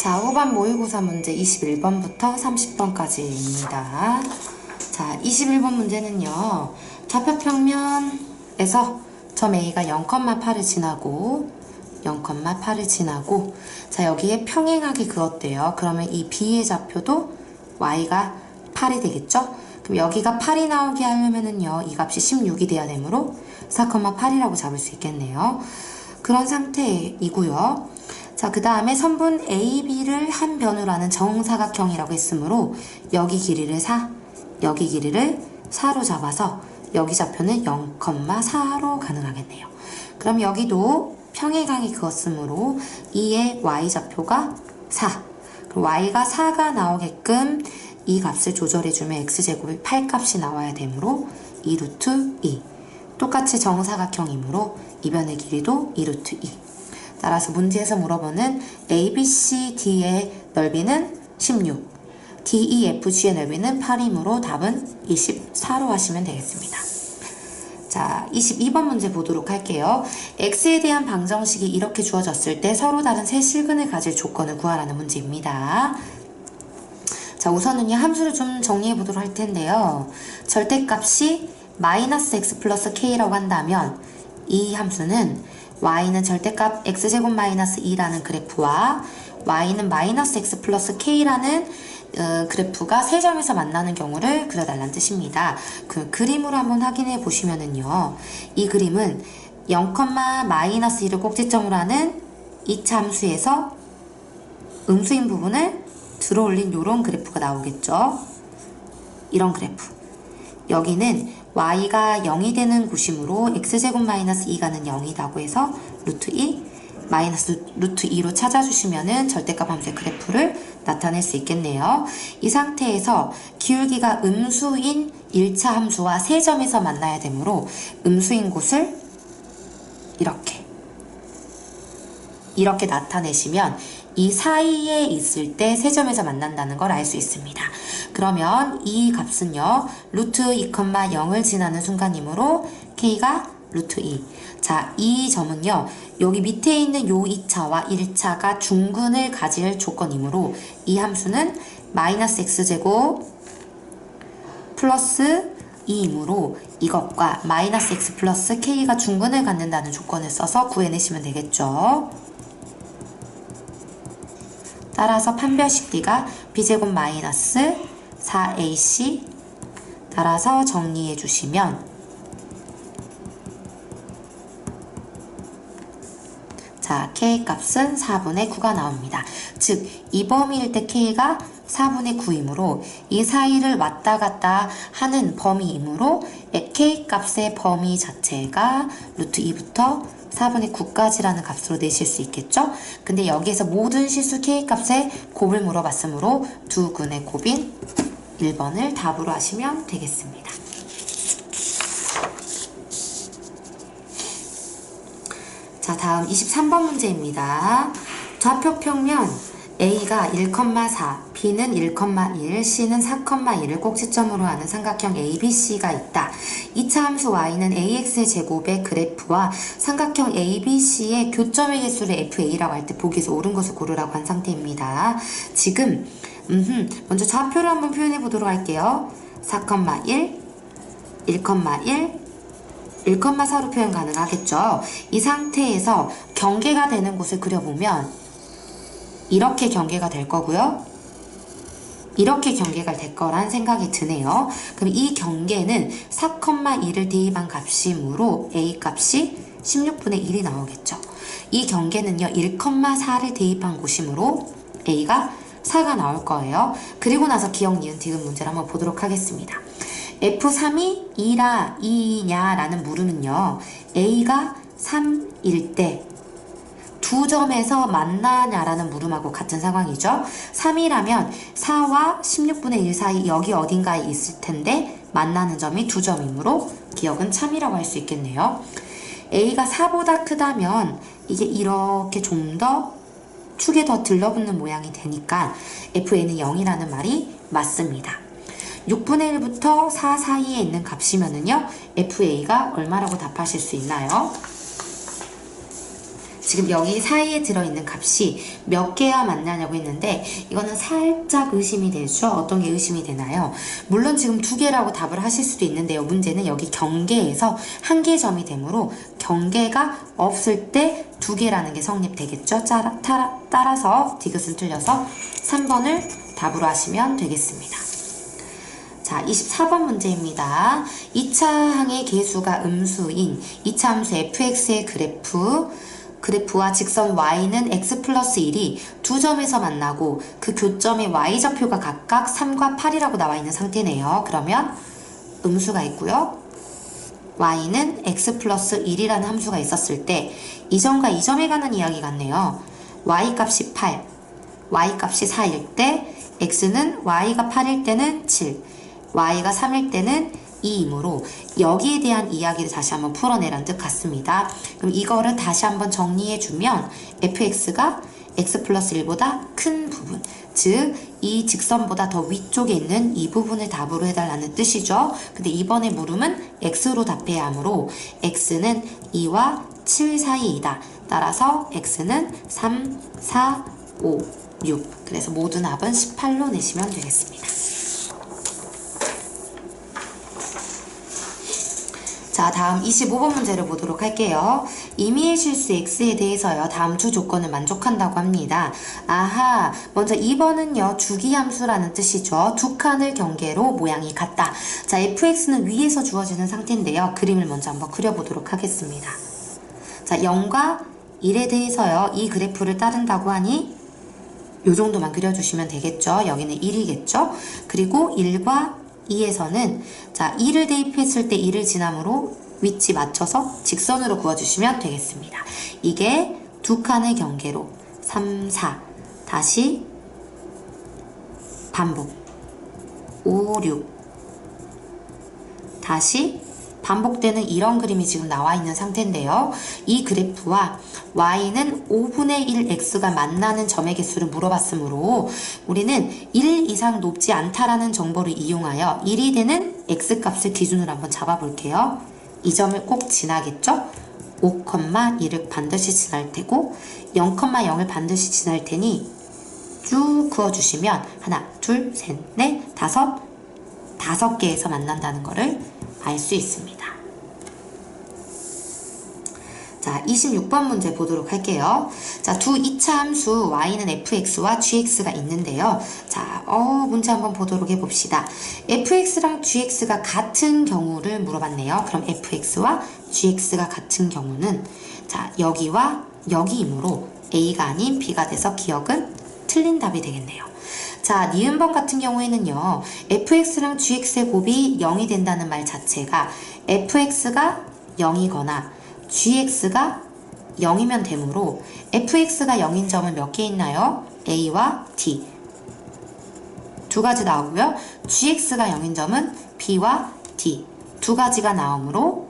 자, 후반 모의고사 문제 21번부터 30번까지입니다. 자, 21번 문제는요. 좌표평면에서 점 A가 0,8을 지나고 0,8을 지나고 자, 여기에 평행하게 그었대요. 그러면 이 B의 좌표도 Y가 8이 되겠죠? 그럼 여기가 8이 나오게 하려면은요. 이 값이 16이 돼야 되므로 4,8이라고 잡을 수 있겠네요. 그런 상태이고요. 자, 그 다음에 선분 AB를 한 변으로 하는 정사각형이라고 했으므로 여기 길이를 4, 여기 길이를 4로 잡아서 여기 좌표는 0,4로 가능하겠네요. 그럼 여기도 평행하게 그었으므로 2의 y좌표가 4. 그럼 y가 4가 나오게끔 이 값을 조절해주면 x제곱이 8값이 나와야 되므로 2 루트 2. 똑같이 정사각형이므로 이 변의 길이도 2 루트 2. 따라서 문제에서 물어보는 ABCD의 넓이는 16, DEFG의 넓이는 8이므로 답은 24로 하시면 되겠습니다. 자, 22번 문제 보도록 할게요. x에 대한 방정식이 이렇게 주어졌을 때 서로 다른 세 실근을 가질 조건을 구하라는 문제입니다. 자, 우선은 이 함수를 좀 정리해 보도록 할 텐데요. 절대값이 마이너스 x 플러스 k라고 한다면 이 함수는 y는 절대값 x제곱 마이너스 2라는 그래프와 y는 마이너스 x 플러스 k라는 어, 그래프가 세 점에서 만나는 경우를 그려달라는 뜻입니다. 그 그림으로 한번 확인해 보시면은요. 이 그림은 0, 마이너스 1을 꼭지점으로 하는 2차 함수에서 음수인 부분을 들어 올린 이런 그래프가 나오겠죠. 이런 그래프. 여기는 y가 0이 되는 곳이므로 x제곱 마이너스 2가는 0이라고 해서 루트 2 마이너스 루트 2로 찾아주시면은 절대값 함수의 그래프를 나타낼 수 있겠네요. 이 상태에서 기울기가 음수인 1차 함수와 세 점에서 만나야 되므로 음수인 곳을 이렇게 이렇게 나타내시면 이 사이에 있을 때 세 점에서 만난다는 걸 알 수 있습니다. 그러면 이 값은요. 루트 2,0을 지나는 순간이므로 k가 루트 2. 자, 이 점은요. 여기 밑에 있는 요 2차와 1차가 중근을 가질 조건이므로 이 함수는 마이너스 x제곱 플러스 2이므로 이것과 마이너스 x 플러스 k가 중근을 갖는다는 조건을 써서 구해내시면 되겠죠. 따라서 판별식 D가 b제곱 마이너스 4ac 따라서 정리해 주시면 자, k 값은 4분의 9가 나옵니다. 즉, 이 범위일 때 k가 4분의 9이므로 이 사이를 왔다 갔다 하는 범위이므로 k 값의 범위 자체가 루트 2부터 4분의 9까지라는 값으로 내실 수 있겠죠? 근데 여기에서 모든 실수 k 값의 곱을 물어봤으므로 두 근의 곱인 1번을 답으로 하시면 되겠습니다. 자, 다음 23번 문제입니다. 좌표 평면 A가 1,4, B는 1,1, C는 4,1을 꼭지점으로 하는 삼각형 ABC가 있다. 2차 함수 Y는 AX의 제곱의 그래프와 삼각형 ABC의 교점의 개수를 FA라고 할 때 보기에서 옳은 것을 고르라고 한 상태입니다. 지금 음흠, 먼저 좌표를 한번 표현해 보도록 할게요. 4,1, 1,1, 1,4로 표현 가능하겠죠. 이 상태에서 경계가 되는 곳을 그려보면 이렇게 경계가 될 거고요. 이렇게 경계가 될 거란 생각이 드네요. 그럼 이 경계는 4,1을 대입한 값이므로 A 값이 16분의 1이 나오겠죠. 이 경계는요, 1,4를 대입한 곳이므로 A가 4가 나올 거예요. 그리고 나서 기억, 니은, 디귿 문제를 한번 보도록 하겠습니다. F3이 2라 2냐 라는 물음은요. A가 3일 때 두 점에서 만나냐라는 물음하고 같은 상황이죠. 3이라면 4와 16분의 1 사이 여기 어딘가에 있을 텐데 만나는 점이 두 점이므로 기억은 참이라고 할 수 있겠네요. A가 4보다 크다면 이게 이렇게 좀 더 축에 더 들러붙는 모양이 되니까 FA는 0이라는 말이 맞습니다. 6분의 1부터 4 사이에 있는 값이면은요, FA가 얼마라고 답하실 수 있나요? 지금 여기 사이에 들어있는 값이 몇 개야 맞냐냐고 했는데 이거는 살짝 의심이 되죠. 어떤 게 의심이 되나요? 물론 지금 두 개라고 답을 하실 수도 있는데요. 문제는 여기 경계에서 한개 점이 되므로 경계가 없을 때 두 개라는 게 성립되겠죠. 따라, 따라, 따라서 디귿은 틀려서 3번을 답으로 하시면 되겠습니다. 자, 24번 문제입니다. 2차 항의 개수가 음수인 2차 함수 fx의 그래프 그래프와 직선 y는 x 플러스 1이 두 점에서 만나고 그 교점의 y좌표가 각각 3과 8이라고 나와 있는 상태네요. 그러면 음수가 있고요. y는 x 플러스 1이라는 함수가 있었을 때 이 점과 이 점에 관한 이야기 같네요. y 값이 8, y 값이 4일 때 x는 y가 8일 때는 7, y가 3일 때는 2이므로 여기에 대한 이야기를 다시 한번 풀어내란 뜻 같습니다. 그럼 이거를 다시 한번 정리해주면 fx가 x 플러스 1보다 큰 부분, 즉 이 직선보다 더 위쪽에 있는 이 부분을 답으로 해달라는 뜻이죠. 근데 이번에 물음은 x로 답해야 하므로 x는 2와 7 사이이다. 따라서 x는 3, 4, 5, 6. 그래서 모든 합은 18로 내시면 되겠습니다. 자, 다음 25번 문제를 보도록 할게요. 임의의 실수 x에 대해서요. 다음 두 조건을 만족한다고 합니다. 아하, 먼저 2번은요. 주기함수라는 뜻이죠. 두 칸을 경계로 모양이 같다. 자, fx는 위에서 주어지는 상태인데요. 그림을 먼저 한번 그려보도록 하겠습니다. 자, 0과 1에 대해서요. 이 그래프를 따른다고 하니 요 정도만 그려주시면 되겠죠. 여기는 1이겠죠. 그리고 1과 2에서는 자 2를 대입했을 때 2를 지남으로 위치 맞춰서 직선으로 그어주시면 되겠습니다. 이게 두 칸의 경계로 3, 4 다시 반복 5, 6 다시 반복되는 이런 그림이 지금 나와 있는 상태인데요. 이 그래프와 y는 5분의 1 x가 만나는 점의 개수를 물어봤으므로 우리는 1 이상 높지 않다라는 정보를 이용하여 1이 되는 x 값을 기준으로 한번 잡아볼게요. 이 점을 꼭 지나겠죠? 5,1을 반드시 지날 테고 0,0을 반드시 지날 테니 쭉 그어주시면 하나, 둘, 셋, 넷, 다섯, 다섯 개에서 만난다는 것을 알 수 있습니다. 자, 26번 문제 보도록 할게요. 자, 두 2차 함수 y는 fx와 gx가 있는데요. 자, 어, 문제 한번 보도록 해봅시다. fx랑 gx가 같은 경우를 물어봤네요. 그럼 fx와 gx가 같은 경우는 자, 여기와 여기이므로 a가 아닌 b가 돼서 기억은 틀린 답이 되겠네요. 자, 니은번 같은 경우에는요, fx랑 gx의 곱이 0이 된다는 말 자체가 fx가 0이거나 gx가 0이면 되므로 fx가 0인 점은 몇 개 있나요? a와 d 두 가지 나오고요. gx가 0인 점은 b와 d 두 가지가 나오므로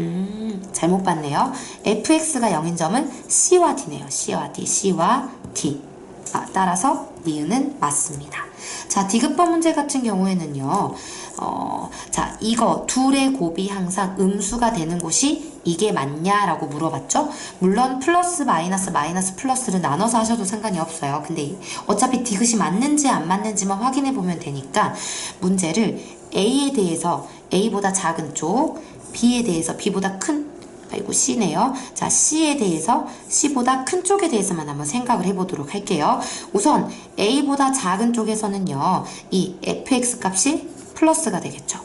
음, 잘못 봤네요. fx가 0인 점은 c와 d네요. c와 d, c와 d. 아, 따라서 니은은 맞습니다. 자, 디귿번 문제 같은 경우에는요, 어, 자, 이거 둘의 곱이 항상 음수가 되는 곳이 이게 맞냐라고 물어봤죠? 물론 플러스 마이너스 마이너스 플러스를 나눠서 하셔도 상관이 없어요. 근데 어차피 디귿이 맞는지 안 맞는지만 확인해 보면 되니까 문제를 A에 대해서 A보다 작은 쪽, B에 대해서 B보다 큰 아이고 C네요. 자 C에 대해서 C보다 큰 쪽에 대해서만 한번 생각을 해보도록 할게요. 우선 A보다 작은 쪽에서는요. 이 fx 값이 플러스가 되겠죠.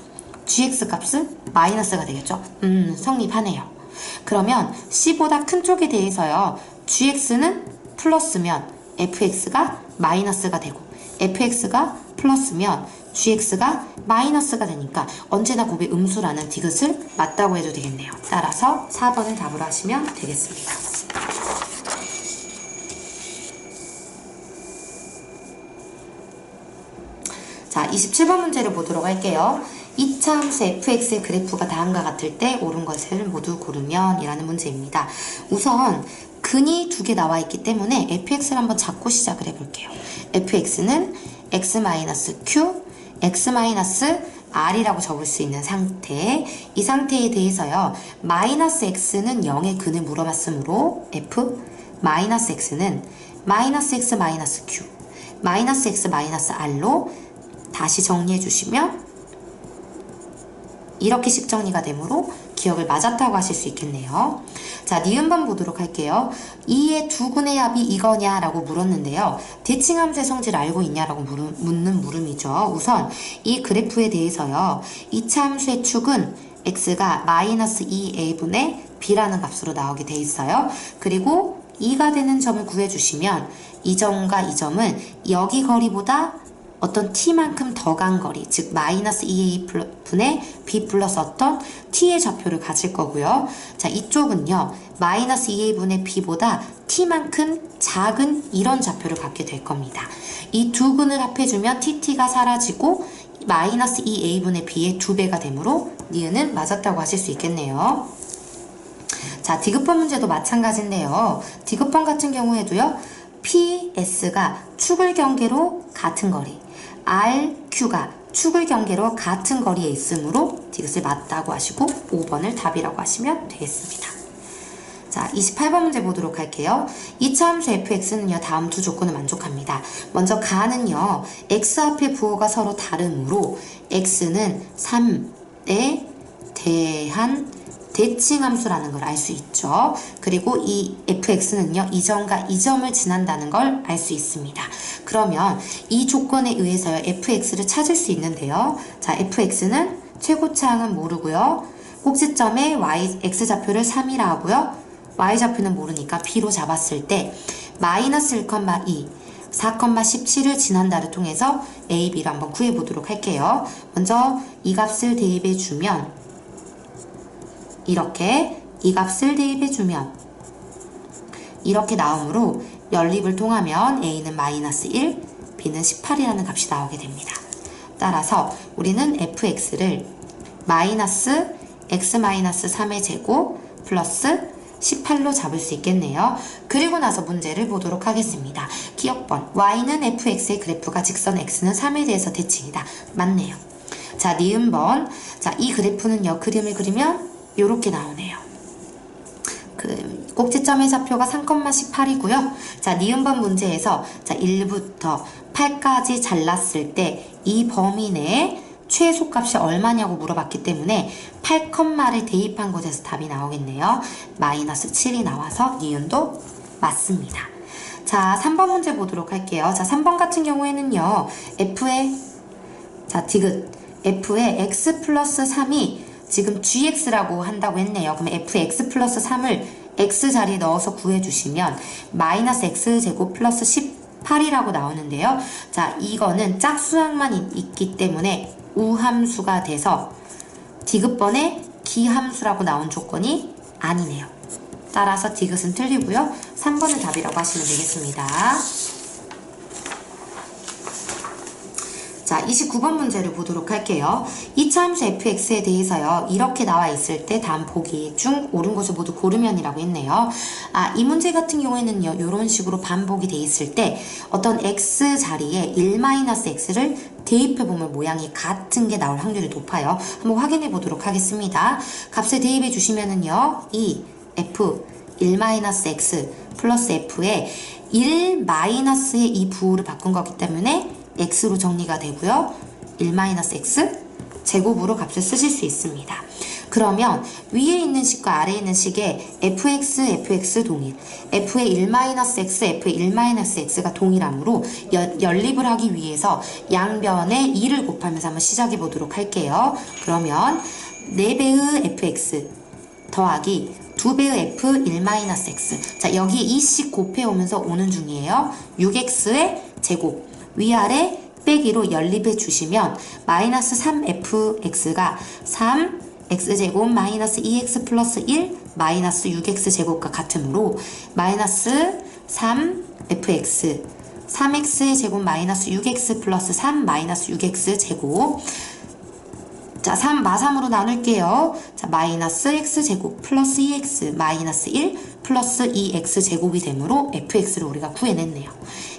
gx 값은 마이너스가 되겠죠. 음 성립하네요. 그러면 C보다 큰 쪽에 대해서요. gx는 플러스면 fx가 마이너스가 되고 fx가 플러스면 gx가 마이너스가 되니까 언제나 곱의 음수라는 디귿을 맞다고 해도 되겠네요. 따라서 4번을 답으로 하시면 되겠습니다. 자, 27번 문제를 보도록 할게요. 2차 함수 fx의 그래프가 다음과 같을 때 옳은 것을 모두 고르면 이라는 문제입니다. 우선 근이 두 개 나와 있기 때문에 fx를 한번 잡고 시작을 해볼게요. fx는 x-q x r이라고 적을 수 있는 상태. 이 상태에 대해서요. 마이너스 x는 0의 근을 물어봤으므로 f 마이너스 x는 마이너스 x 마이너스 q 마이너스 x 마이너스 r로 다시 정리해 주시면 이렇게식 정리가 되므로 기억을 맞았다고 하실 수 있겠네요. 자, 니은번 보도록 할게요. 2의 두 군의 합이 이거냐 라고 물었는데요. 대칭함수의 성질을 알고 있냐라고 물음, 묻는 물음이죠. 우선 이 그래프에 대해서요. 이차 함수의 축은 x가 마이너스 2a분의 b라는 값으로 나오게 돼 있어요. 그리고 2가 되는 점을 구해주시면 이 점과 이 점은 여기 거리보다 어떤 t만큼 더 간 거리, 즉 마이너스 2a 분의 b 플러스 어떤 t의 좌표를 가질 거고요. 자, 이쪽은요. 마이너스 2a 분의 b보다 t만큼 작은 이런 좌표를 갖게 될 겁니다. 이 두 근을 합해주면 tt가 사라지고 마이너스 2a 분의 b의 두 배가 되므로 니은은 맞았다고 하실 수 있겠네요. 자, 디귿번 문제도 마찬가지인데요. 디귿번 같은 경우에도요. PS가 축을 경계로 같은 거리, RQ가 축을 경계로 같은 거리에 있으므로 디귿을 맞다고 하시고 5번을 답이라고 하시면 되겠습니다. 자, 28번 문제 보도록 할게요. 이차 함수 fx는요, 다음 두 조건을 만족합니다. 먼저 가는요, x 앞에 부호가 서로 다르므로 x는 3에 대한 대칭함수라는 걸 알 수 있죠. 그리고 이 fx는요, 이 점과 이 점을 지난다는 걸 알 수 있습니다. 그러면 이 조건에 의해서 fx를 찾을 수 있는데요. 자, fx는 최고차항은 모르고요. 꼭지점에 y, x좌표를 3이라 하고요. y좌표는 모르니까 b로 잡았을 때 마이너스 1,2 4,17을 지난다를 통해서 a, b를 한번 구해보도록 할게요. 먼저 이 값을 대입해 주면 이렇게 이 값을 대입해주면 이렇게 나오므로 연립을 통하면 a는 마이너스 1, b는 18이라는 값이 나오게 됩니다. 따라서 우리는 fx를 마이너스 x 마이너스 3의 제곱 플러스 18로 잡을 수 있겠네요. 그리고 나서 문제를 보도록 하겠습니다. 기억번 y는 fx의 그래프가 직선 x는 3에 대해서 대칭이다. 맞네요. 자, 니은번. 자, 이 그래프는요. 그림을 그리면 이렇게 나오네요. 그 꼭지점의 좌표가 3,18이고요. 자, 니은번 문제에서 자, 1부터 8까지 잘랐을 때 이 범위 내에 최소값이 얼마냐고 물어봤기 때문에 8컴마를 대입한 곳에서 답이 나오겠네요. 마이너스 7이 나와서 니은도 맞습니다. 자, 3번 문제 보도록 할게요. 자, 3번 같은 경우에는요. F의 자, 디귿 F의 x 플러스 3이 지금 gx라고 한다고 했네요. 그럼 fx 플러스 3을 x 자리에 넣어서 구해주시면 마이너스 x제곱 플러스 18이라고 나오는데요. 자, 이거는 짝수항만 있 기 때문에 우함수가 돼서 디귿번에 기함수라고 나온 조건이 아니네요. 따라서 디귿은 틀리고요. 3번은 답이라고 하시면 되겠습니다. 자, 29번 문제를 보도록 할게요. 이차 함수 fx에 대해서요. 이렇게 나와 있을 때 다음 보기 중 옳은 것을 모두 고르면이라고 했네요. 아, 이 문제 같은 경우에는요. 이런 식으로 반복이 돼 있을 때 어떤 x 자리에 1-x를 대입해 보면 모양이 같은 게 나올 확률이 높아요. 한번 확인해 보도록 하겠습니다. 값을 대입해 주시면은요. 이 f 1-x 플러스 f에 1-의 이 부호를 바꾼 거기 때문에 x로 정리가 되고요. 1-x 제곱으로 값을 쓰실 수 있습니다. 그러면 위에 있는 식과 아래에 있는 식에 fx, fx 동일, f의 1-x, f의 1-x가 동일하므로 연립을 하기 위해서 양변에 2를 곱하면서 한번 시작해 보도록 할게요. 그러면 4배의 fx 더하기 2배의 f 1-x 자 여기 이씩 곱해오면서 오는 중이에요. 6x의 제곱 위아래 빼기로 연립해 주시면 마이너스 3fx가 3x제곱 마이너스 2x 플러스 1 마이너스 6x 제곱과 같으므로 마이너스 3fx 3x의 제곱 마이너스 6x 플러스 3 마이너스 6x 제곱 자, 3 마3으로 나눌게요. 자, 마이너스 x제곱 플러스 2x 마이너스 1 플러스 2x 제곱이 되므로 fx를 우리가 구해냈네요.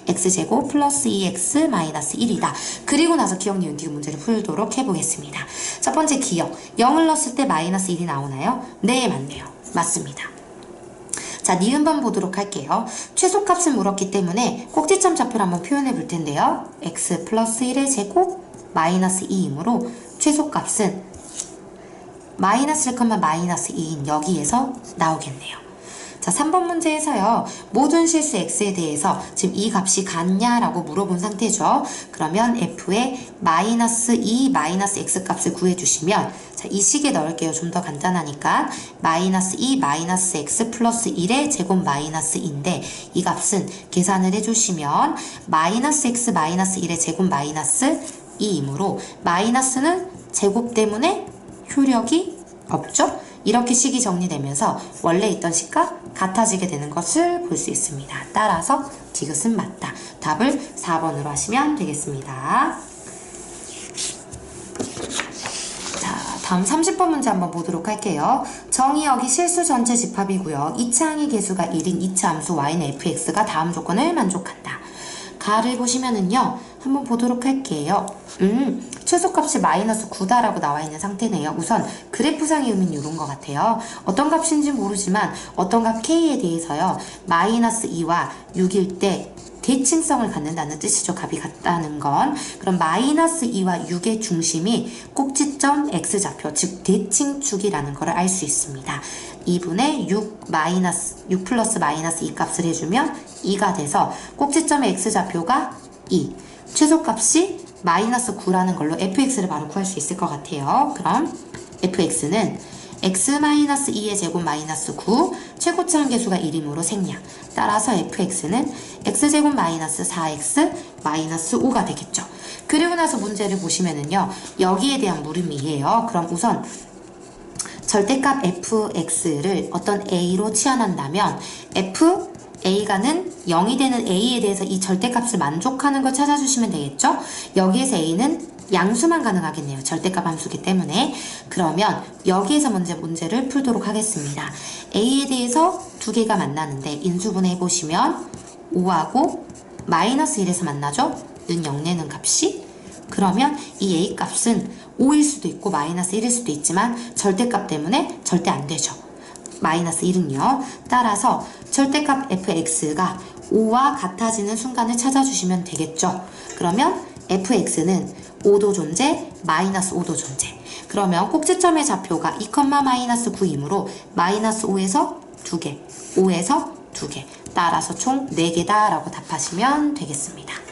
x제곱 플러스 2x 마이너스 1이다. 그리고 나서 기억, 니은, 디귿 문제를 풀도록 해보겠습니다. 첫 번째 기억. 0을 넣었을 때 마이너스 1이 나오나요? 네, 맞네요. 맞습니다. 자, 니은번 보도록 할게요. 최소값을 물었기 때문에 꼭지점 좌표를 한번 표현해 볼 텐데요. x 플러스 1의 제곱 마이너스 2이므로 최소값은 마이너스 1, 마이너스 2인 여기에서 나오겠네요. 자, 3번 문제에서요. 모든 실수 x에 대해서 지금 이 값이 같냐라고 물어본 상태죠. 그러면 f의 마이너스 2 마이너스 x 값을 구해주시면 자, 이 식에 넣을게요. 좀 더 간단하니까 마이너스 2 마이너스 x 플러스 1의 제곱 마이너스 2인데 이 값은 계산을 해주시면 마이너스 x 마이너스 1의 제곱 마이너스 2이므로 마이너스는 제곱 때문에 효력이 없죠? 이렇게 식이 정리되면서 원래 있던 식과 같아지게 되는 것을 볼 수 있습니다. 따라서 디귿은 맞다. 답을 4번으로 하시면 되겠습니다. 자, 다음 30번 문제 한번 보도록 할게요. 정의역이 실수 전체 집합이고요. 이차 항의 개수가 1인 이차 함수 y는 fx가 다음 조건을 만족한다. 가를 보시면은요. 한번 보도록 할게요. 음, 최소값이 마이너스 9다라고 나와 있는 상태네요. 우선 그래프상의 의미는 이런 것 같아요. 어떤 값인지 모르지만 어떤 값 k에 대해서요. 마이너스 2와 6일 때 대칭성을 갖는다는 뜻이죠. 값이 같다는 건. 그럼 마이너스 2와 6의 중심이 꼭지점 x좌표, 즉 대칭축이라는 것을 알 수 있습니다. 2분의 6 마이너스 6 플러스 마이너스 2 값을 해주면 2가 돼서 꼭지점의 x좌표가 2. 최소값이 마이너스 9라는 걸로 fx를 바로 구할 수 있을 것 같아요. 그럼 fx는 x-2의 제곱 마이너스 9 최고치 한계수가 1이므로 생략. 따라서 fx는 x제곱 마이너스 4x 마이너스 5가 되겠죠. 그리고 나서 문제를 보시면은요 여기에 대한 물음이에요. 그럼 우선 절대값 fx를 어떤 a로 치환한다면 f a가는 0이 되는 a에 대해서 이 절대값을 만족하는 걸 찾아주시면 되겠죠 여기에서 a는 양수만 가능하겠네요. 절대값 함수기 때문에. 그러면 여기에서 문제 문제를 풀도록 하겠습니다. a에 대해서 두 개가 만나는데 인수분해 보시면 5하고 마이너스 1에서 만나죠? 는 0 내는 값이 그러면 이 a 값은 5일 수도 있고 마이너스 1일 수도 있지만 절대값 때문에 절대 안 되죠. 마이너스 1은요. 따라서 절대값 fx가 5와 같아지는 순간을 찾아주시면 되겠죠. 그러면 fx는 5도 존재, 마이너스 5도 존재. 그러면 꼭지점의 좌표가 2, 마이너스 9이므로 마이너스 5에서 2개, 5에서 2개. 따라서 총 4개다 라고 답하시면 되겠습니다.